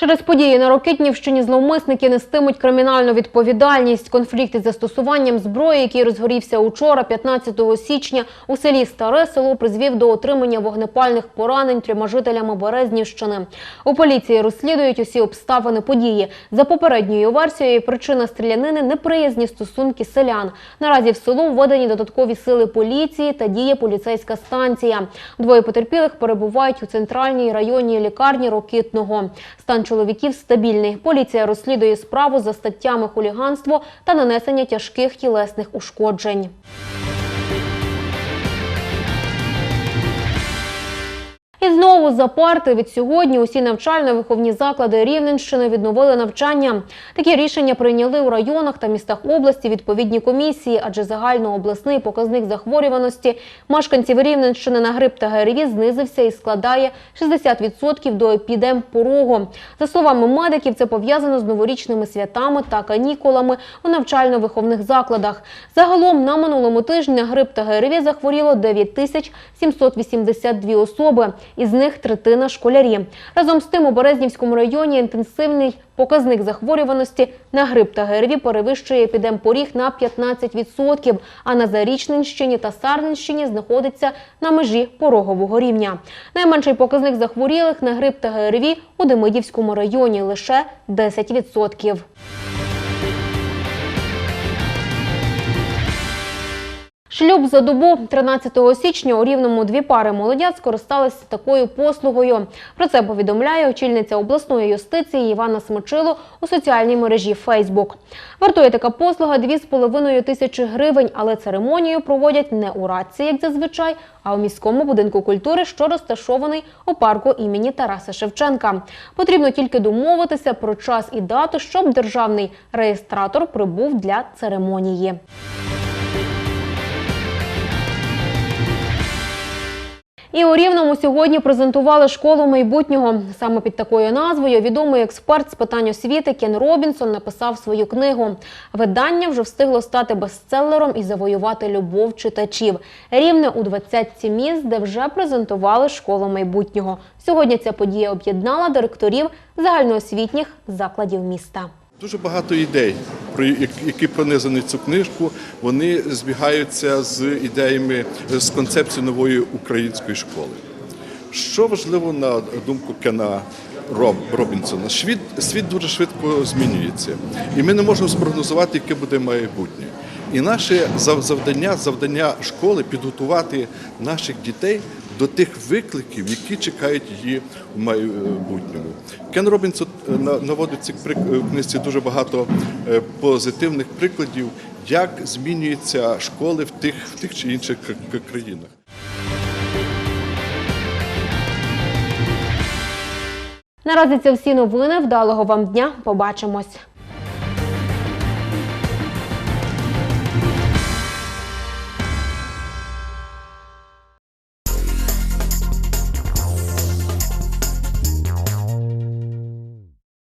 Через події на Рокитнівщині зловмисники нестимуть кримінальну відповідальність. Конфлікт із застосуванням зброї, який розгорівся учора, 15 січня, у селі Старе село призвів до отримання вогнепальних поранень трьома жителями Березнівщини. У поліції розслідують усі обставини події. За попередньою версією, причина стрілянини неприязні стосунки селян. Наразі в село введені додаткові сили поліції та діє поліцейська станція. Двоє потерпілих перебувають у центральній районній лікарні Рокитного. Стан чоловіків стабільний. Поліція розслідує справу за статтями хуліганство та нанесення тяжких тілесних ушкоджень. Знову за парти від сьогодні усі навчально-виховні заклади Рівненщини відновили навчання. Такі рішення прийняли у районах та містах області відповідні комісії, адже загальнообласний показник захворюваності мешканців Рівненщини на грип та ГРВІ знизився і складає 60% до епідемпорогу. За словами медиків, це пов'язано з новорічними святами та канікулами у навчально-виховних закладах. Загалом на минулому тижні на грип та ГРВІ захворіло 9782 особи. Із них третина школярі. Разом з тим у Березнівському районі інтенсивний показник захворюваності на грип та ГРВІ перевищує епідемпоріг на 15%, а на Зарічненщині та Сарненщині знаходиться на межі порогового рівня. Найменший показник захворілих на грип та ГРВІ у Демидівському районі – лише 10%. Шлюб за добу 13 січня у Рівному дві пари молодят скористалися такою послугою. Про це повідомляє очільниця обласної юстиції Івана Смочило у соціальній мережі Фейсбук. Вартує така послуга 2,5 тисячі гривень, але церемонію проводять не у Радці, як зазвичай, а у міському будинку культури, що розташований у парку імені Тараса Шевченка. Потрібно тільки домовитися про час і дату, щоб державний реєстратор прибув для церемонії. І у Рівному сьогодні презентували школу майбутнього. Саме під такою назвою відомий експерт з питань освіти Кен Робінсон написав свою книгу. Видання вже встигло стати бестселером і завоювати любов читачів. Рівне у 20 міст, де вже презентували школу майбутнього. Сьогодні ця подія об'єднала директорів загальноосвітніх закладів міста. Дуже багато ідей, які пронизані цю книжку, вони збігаються з ідеями з концепцією нової української школи. Що важливо на думку Кена Робінсона, світ, світ дуже швидко змінюється, і ми не можемо спрогнозувати, яке буде майбутнє. І наше завдання, завдання школи підготувати наших дітей до тих викликів, які чекають її в майбутньому. Кен Робінсон е, на- наводить прик- в книжці дуже багато е, позитивних прикладів, як змінюються школи в тих, в тих чи інших країнах. Наразі це всі новини. Вдалого вам дня. Побачимось.